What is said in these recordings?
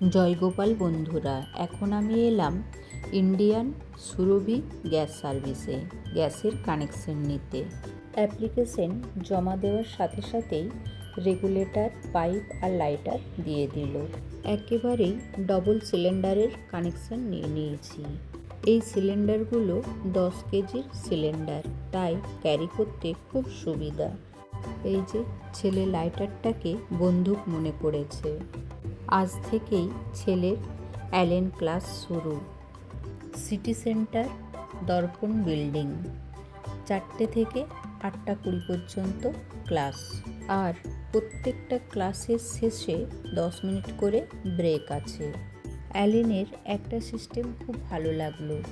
জয়গোপাল বন্ধুরা, এখন আমি এলাম ইন্ডিয়ান সুরভি গ্যাস সার্ভিসে, গ্যাসের কানেকশন নিতে। অ্যাপ্লিকেশন জমা দেওয়ার সাথে সাথেই রেগুলেটর, পাইপ আর লাইটার দিয়ে দিল। একেবারেই ডবল সিলিন্ডারের কানেকশন নিয়ে নিয়েছি। এই সিলিন্ডারগুলো দশ কেজির সিলিন্ডার, তাই ক্যারি করতে খুব সুবিধা। এই যে ছেলে লাইটারটাকে বন্দুক মনে করেছে আজ থেকেই ছেলের অ্যালেন ক্লাস শুরু। City centre, Darpan building. চারটে থেকে আটটা কুড়ি পর্যন্ত ক্লাস। আর প্রত্যেকটা ক্লাসের শেষে দশ মিনিট করে ব্রেক আছে। অ্যালেনের একটা সিস্টেম খুব ভালো লাগল।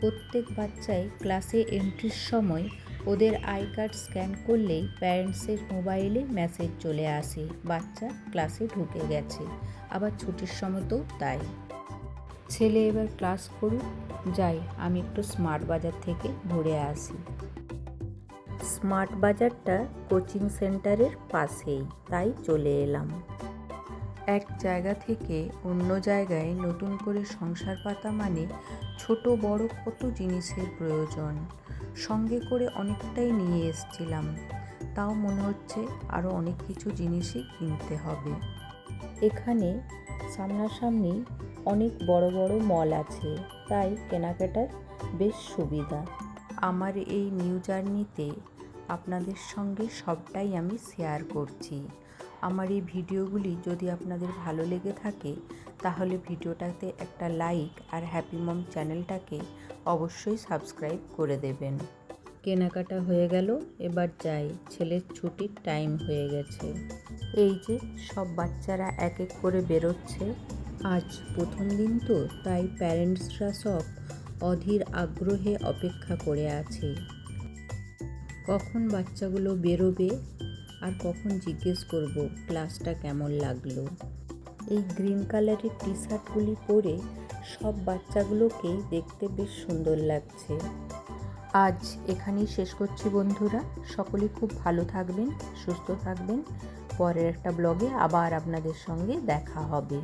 প্রত্যেক বাচ্চাই ক্লাসে এন্ট্রির সময় ওদের আই কার্ড স্ক্যান করলেই প্যারেন্টসের মোবাইলে মেসেজ চলে আসে। বাচ্চা ক্লাসে ঢুকে গেছে, আবার ছুটির সময়তেও তাই। ছেলে এবার ক্লাস করুক, যাই, আমি একটু স্মার্ট বাজার থেকে ঘুরে আসি। স্মার্ট বাজারটা কোচিং সেন্টারের পাশেই, তাই চলে এলাম। এক জায়গা থেকে অন্য জায়গায় নতুন করে সংসার পাতা মানে ছোট বড় কত জিনিসের প্রয়োজন। সঙ্গে করে অনেকটাই নিয়ে এসছিলাম। তাও মনে হচ্ছে আরও অনেক কিছু জিনিসই কিনতে হবে। এখানে সামনাসামনি অনেক বড় বড় মল আছে, তাই কেনাকাটার বেশ সুবিধা। আমার এই নিউ জার্নিতে আপনাদের সঙ্গে সবটাই আমি শেয়ার করছি। আমার এই ভিডিওগুলি যদি আপনাদের ভালো লেগে থাকে, তাহলে ভিডিওটাতে একটা লাইক আর হ্যাপি মম চ্যানেলটাকে অবশ্যই সাবস্ক্রাইব করে দেবেন। কেনাকাটা হয়ে গেল, এবার যাই, ছেলের ছুটির টাইম হয়ে গেছে। এই যে সব বাচ্চারা এক এক করে বেরোচ্ছে। আজ প্রথম দিন তো, তাই প্যারেন্টসরা সব অধীর আগ্রহে অপেক্ষা করে আছে। কখন বাচ্চাগুলো বেরোবে আর কখন জিজ্ঞেস করব ক্লাসটা কেমন লাগল? এই গ্রিন কালারের টি শার্টগুলি পরে সব বাচ্চাগুলোকেই দেখতে বেশ সুন্দর লাগছে। আজ এখানেই শেষ করছি বন্ধুরা। সকলে খুব ভালো থাকবেন, সুস্থ থাকবেন। পরের একটা ব্লগে আবার আপনাদের সঙ্গে দেখা হবে।